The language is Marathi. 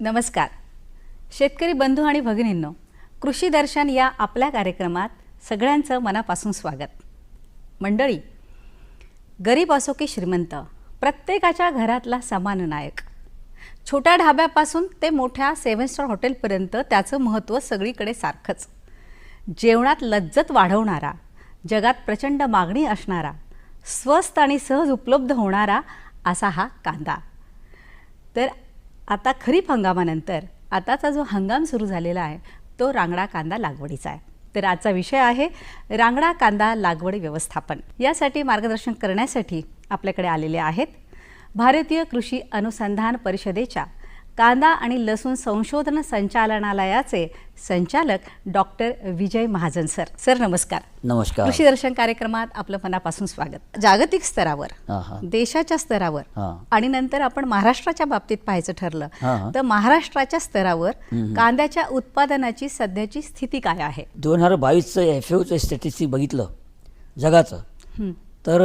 नमस्कार. शेतकरी बंधू आणि भगिनींनो कृषी दर्शन या आपल्या कार्यक्रमात सगळ्यांचं मनापासून स्वागत. मंडळी गरीब असो की श्रीमंत प्रत्येकाच्या घरातला समान नायक. छोट्या ढाब्यापासून ते मोठ्या सेवन स्टार हॉटेलपर्यंत त्याचं महत्त्व सगळीकडे सारखंच. जेवणात लज्जत वाढवणारा जगात प्रचंड मागणी असणारा स्वस्त आणि सहज उपलब्ध होणारा असा हा कांदा. तर आता खरीप हंगामानंतर आताचा जो हंगाम सुरू झालेला आहे तो रांगडा कांदा लागवडीचा आहे. तर आजचा विषय आहे रांगडा कांदा लागवड व्यवस्थापन. यासाठी मार्गदर्शन करण्यासाठी आपल्याकडे आलेले आहेत भारतीय कृषी अनुसंधान परिषदेच्या कांदा आणि लसूण संशोधन संचालनालयाचे संचालक doctor Vijay Mahajan sir. Sir नमस्कार. नमस्कार. कृषी दर्शन कार्यक्रमात आपलं मनापासून स्वागत. जागतिक स्तरावर देशाच्या स्तरावर. आणि नंतर आपण महाराष्ट्राच्या बाबतीत पाहायचं ठरलं. तर महाराष्ट्राच्या स्तरावर कांद्याच्या उत्पादनाची सध्याची स्थिती काय आहे? दोन हजार बावीसचं एफ ओचं स्टॅटिस्टिक बघितलं जगाचं. तर